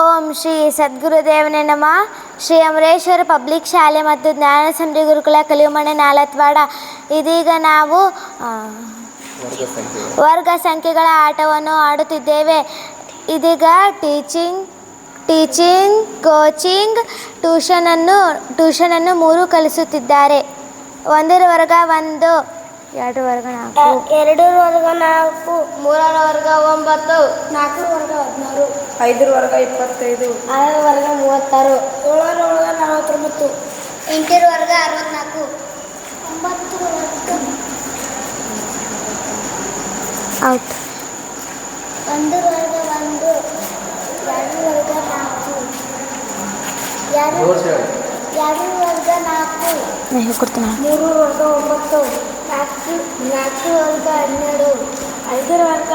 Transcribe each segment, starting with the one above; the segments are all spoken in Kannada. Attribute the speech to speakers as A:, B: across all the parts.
A: ಓಂ ಶ್ರೀ ಸದ್ಗುರುದೇವನೇ ನಮ. ಶ್ರೀ ಅಮರೇಶ್ವರ ಪಬ್ಲಿಕ್ ಶಾಲೆ ಮತ್ತು ಜ್ಞಾನ ಸಮೃದ್ಧಿ ಗುರುಕುಲ ಕಲಿಯುಮಣೆ ನಾಲತ್ವಾಡ. ಇದೀಗ ನಾವು ವರ್ಗ ಸಂಖ್ಯೆಗಳ ಆಟವನ್ನು ಆಡುತ್ತಿದ್ದೇವೆ. ಇದೀಗ ಟೀಚಿಂಗ್ ಟೀಚಿಂಗ್, ಕೋಚಿಂಗ್, ಟ್ಯೂಷನನ್ನು ಟ್ಯೂಷನನ್ನು ಮೂರು ಕಲಿಸುತ್ತಿದ್ದಾರೆ. ಒಂದರ ವರ್ಗ ಒಂದು. ಎರಡು ವರ್ಗ ನಾಲ್ಕು
B: ಎರಡು ವರ್ಗ ನಾಲ್ಕು ಮೂರರ ವರ್ಗ ಒಂಬತ್ತು ನಾಲ್ಕು ವರ್ಗ ಹದಿನಾರು
C: ಐದರ ವರ್ಗ ಇಪ್ಪತ್ತೈದು
B: ಆರರ ವರ್ಗ ಮೂವತ್ತಾರು ಏಳರ ವರ್ಗ ನಲವತ್ತೊಂಬತ್ತು ಎಂಟರ ವರ್ಗ ಅರವತ್ನಾಲ್ಕು ಒಂಬತ್ತು ವರ್ಗ
A: ಔಟ್
B: ಒಂದು ವರ್ಗ ಒಂದು ಎರಡು ವರ್ಗ ನಾಲ್ಕು ಎರಡು ಎರಡು ವರ್ಗ ನಾಲ್ಕು
A: ನಾ ಹೇಳ್ಕೊಡ್ತೀನಿ
B: ಮೂರು ವರ್ಗ ಒಂಬತ್ತು ನಾಲ್ಕು ನಾಲ್ಕು ವರ್ಗ ಹನ್ನೆರಡು ಐದರ ವರ್ಗ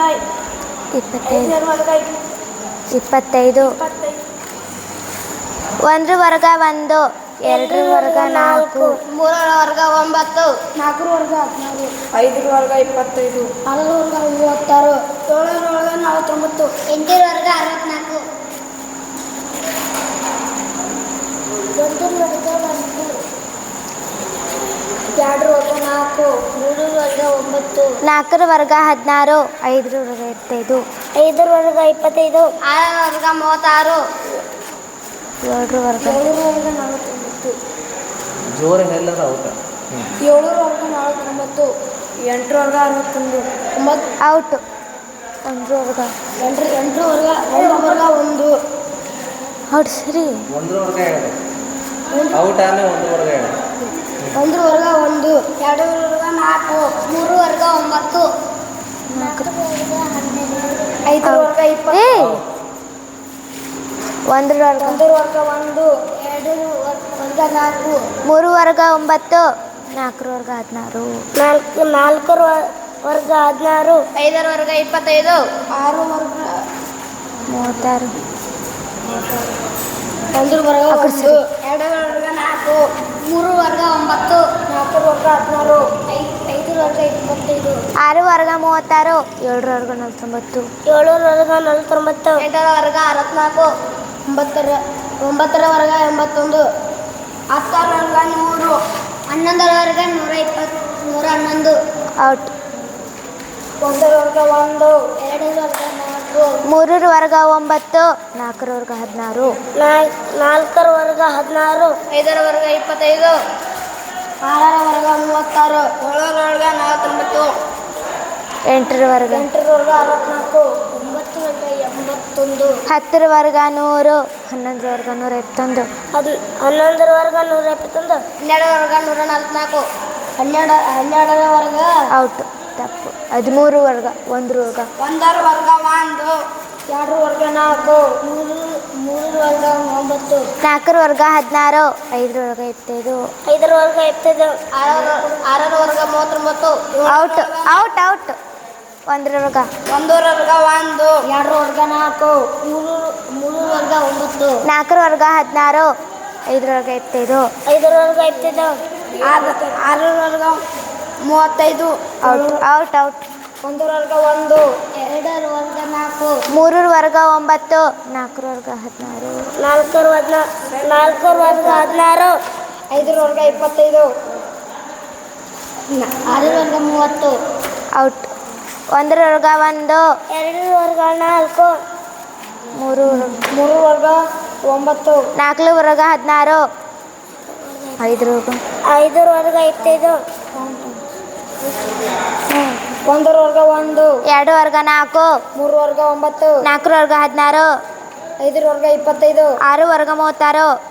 A: ಇಪ್ಪತ್ತೈದು
B: ಐದರ ವರ್ಗ
A: ಇಪ್ಪತ್ತೈದು
B: ಇಪ್ಪತ್ತೈದು
A: ಒಂದ್ರ ವರ್ಗ ಒಂದು ಎರಡರ ವರ್ಗ ನಾಲ್ಕು
B: ಮೂರರ ವರ್ಗ ಒಂಬತ್ತು ನಾಲ್ಕರ ವರ್ಗ ಹದಿನಾರು
C: ಐದರ ವರ್ಗ ಇಪ್ಪತ್ತೈದು
B: ಆರರ ವರ್ಗ ಮೂವತ್ತಾರು ಏಳರ ವರ್ಗ ನಲವತ್ತೊಂಬತ್ತು ಎಂಟರ ವರ್ಗ ಅರವತ್ನಾಲ್ಕು ಒಂದರ ವರ್ಗ ಒಂದು ಎರಡರ ವರ್ಗ ನಾಲ್ಕು ಮೂರರ ವರ್ಗ ಒಂಬತ್ತು
A: ನಾಲ್ಕರ ವರ್ಗ ಹದಿನಾರು ಐದರ ವರ್ಗ ಇಪ್ಪತ್ತೈದು
B: ಐದರ ವರ್ಗ ಇಪ್ಪತ್ತೈದು. ಆರರ ವರ್ಗ ಮೂವತ್ತಾರು.
A: ಏಳರ ವರ್ಗ
B: ಏಳರ ವರ್ಗ ನಲವತ್ತೊಂಬತ್ತು
D: ಜೋರು ಹೇಳಿದ್ರೆ ಔಟ
B: ಏಳರ ವರ್ಗ ನಲವತ್ತೊಂಬತ್ತು ಎಂಟರ ವರ್ಗ ಅರವತ್ತೊಂದು. ಒಂಬತ್ತು
A: ಔಟ್. ಒಂದ್ರ ವರ್ಗ.
B: ಎಂಟರ ಎಂಟರ ವರ್ಗ ಒಂದರ ವರ್ಗ ಒಂದು.
A: ಔಟ್ ಸರಿ.
D: ಒಂದರ ವರ್ಗ ಹೇಳಿ ಔಟ್ ಆಮೇಲೆ ಒಂದು ವರ್ಗ ಹೇಳಿ
B: ಒಂದ್ರ ವರ್ಗ ಒಂದು ಎರಡರ ವರ್ಗ ನಾಲ್ಕು ಮೂರು ವರ್ಗ ಒಂಬತ್ತು
A: ನಾಲ್ಕು
B: ಐದರ ವರ್ಗ
A: ಏ
B: ಇಪ್ಪತ್ತು
A: ಒಂದ್ರ ವರ್ಗ
B: ಒಂದರ ವರ್ಗ ಒಂದು ಎರಡು ವರ್ಗ ನಾಲ್ಕು
A: ಮೂರು ವರ್ಗ ಒಂಬತ್ತು ನಾಲ್ಕರ ವರ್ಗ ಹದಿನಾರು
B: ನಾಲ್ಕು ನಾಲ್ಕರ ವರ್ಗ ಹದಿನಾರು ಐದರ ವರ್ಗ ಇಪ್ಪತ್ತೈದು ಆರು ವರ್ಗ
A: ಮೂವತ್ತಾರು
B: ಒಂದ್ರ ವರ್ಗ
A: ಆ ಕಡೆ
B: ಒಂದು
A: ಸರಿ.
B: ಎರಡರ ವರ್ಗ ನಾಲ್ಕು ಮೂರು ವರ್ಗ ಒಂಬತ್ತು ನಾಲ್ಕು ವರ್ಗ ಹದಿನಾರು ಐದು ವರ್ಗ ಇಪ್ಪತ್ತೈದು.
A: ಆರು ವರ್ಗ ಮೂವತ್ತಾರು ಏಳರ ವರ್ಗ ನಲ್ವತ್ತೊಂಬತ್ತು.
B: ಏಳರ ವರ್ಗ ನಲವತ್ತೊಂಬತ್ತು. ಎಂಟರ ವರ್ಗ ಅರವತ್ನಾಲ್ಕು ಒಂಬತ್ತರ ಒಂಬತ್ತರ ವರ್ಗ ಎಂಬತ್ತೊಂದು. ಹತ್ತರ ವರ್ಗ ನೂರು ಹನ್ನೊಂದರ ವರ್ಗ ನೂರ ಇಪ್ಪತ್ತು ನೂರ ಹನ್ನೊಂದು.
A: ಔಟ್.
B: ಒಂದರ ವರ್ಗ ಒಂದು ಎರಡರ ವರ್ಗ ನಾಲ್ಕು
A: ಮೂರರ ವರ್ಗ ಒಂಬತ್ತು ನಾಲ್ಕರ ವರ್ಗ ಹದಿನಾರು
B: ನಾಲ್ಕರ ವರ್ಗ ಹದಿನಾರು ಐದರ ವರ್ಗ ಇಪ್ಪತ್ತೈದು ಆರರ ವರ್ಗ ಮೂವತ್ತಾರು ಏಳರ ವರ್ಗ ನಲವತ್ತೊಂಬತ್ತು
A: ಎಂಟರ ವರ್ಗ
B: ಎಂಟರ ವರ್ಗ ಅರವತ್ನಾಲ್ಕು ಒಂಬತ್ತು ವರ್ಗ ಎಂಬತ್ತೊಂದು
A: ಹತ್ತರ ವರ್ಗ ನೂರು ಹನ್ನೊಂದರ ವರ್ಗ ನೂರ ಎಪ್ಪತ್ತೊಂದು
B: ಅದು ಹನ್ನೊಂದರ ವರ್ಗ ನೂರ ಎಪ್ಪತ್ತೊಂದು ಹನ್ನೆರಡರ ವರ್ಗ ನೂರ ನಲವತ್ನಾಲ್ಕು ಹನ್ನೆರಡು ಹನ್ನೆರಡರ ವರ್ಗ
A: ಔಟ್. ಹದಿಮೂರು ವರ್ಗ ಒಂದ್ರ ವರ್ಗ.
B: ಒಂದರ ವರ್ಗ ಒಂದು. ಎರಡರ ವರ್ಗ ನಾಲ್ಕು. ಮೂರು ಮೂರರ ವರ್ಗ ಒಂಬತ್ತು.
A: ನಾಲ್ಕರ ವರ್ಗ ಹದಿನಾರು ಐದರ ವರ್ಗ ಇಪ್ಪತ್ತೈದು
B: ಐದರ ವರ್ಗ ಎಪ್ಪತ್ತೈದು. ಆರರ ಆರರ ವರ್ಗ ಮೂವತ್ತೊಂಬತ್ತು.
A: ಔಟ್ ಔಟ್ ಔಟ್ ಒಂದರ ವರ್ಗ.
B: ಒಂದರ ವರ್ಗ ಒಂದು. ಎರಡರ ವರ್ಗ ನಾಲ್ಕು. ಮೂರು ಮೂರರ ವರ್ಗ ಒಂಬತ್ತು.
A: ನಾಲ್ಕರ ವರ್ಗ ಹದಿನಾರು ಐದರ ವರ್ಗ ಇಪ್ಪತ್ತೈದು
B: ಐದರ ವರ್ಗ ಎಪ್ಪತ್ತೈದು. ಆರರ ವರ್ಗ ಮೂವತ್ತೈದು.
A: ಔಟ್ ಔಟ್ ಔಟ್
B: ಒಂದರ ವರ್ಗ ಒಂದು ಎರಡರ ವರ್ಗ ನಾಲ್ಕು.
A: ಮೂರರ ವರ್ಗ ಒಂಬತ್ತು. ನಾಲ್ಕರ ವರ್ಗ ಹದಿನಾರು.
B: ನಾಲ್ಕರ ವರ್ಗ ನಾಲ್ಕರ ವರ್ಗ ಹದಿನಾರು. ಐದರ ವರ್ಗ ಇಪ್ಪತ್ತೈದು. ಆರರ ವರ್ಗ ಮೂವತ್ತು.
A: ಔಟ್ ಒಂದರ ವರ್ಗ ಒಂದು.
B: ಎರಡರ ವರ್ಗ ನಾಲ್ಕು.
A: ಮೂರು
B: ಮೂರು ವರ್ಗ ಒಂಬತ್ತು.
A: ನಾಲ್ಕರ ವರ್ಗ ಹದಿನಾರು. ಐದರ ವರ್ಗ
B: ಐದರ ವರ್ಗ ಇಪ್ಪತ್ತೈದು. ಒಂದರ ವರ್ಗ ಒಂದು.
A: ಎರಡು ವರ್ಗ ನಾಲ್ಕು.
B: ಮೂರು ವರ್ಗ ಒಂಬತ್ತು.
A: ನಾಲ್ಕರ ವರ್ಗ ಹದಿನಾರು.
B: ಐದರ ವರ್ಗ ಇಪ್ಪತ್ತೈದು.
A: ಆರು ವರ್ಗ ಮೂವತ್ತಾರು.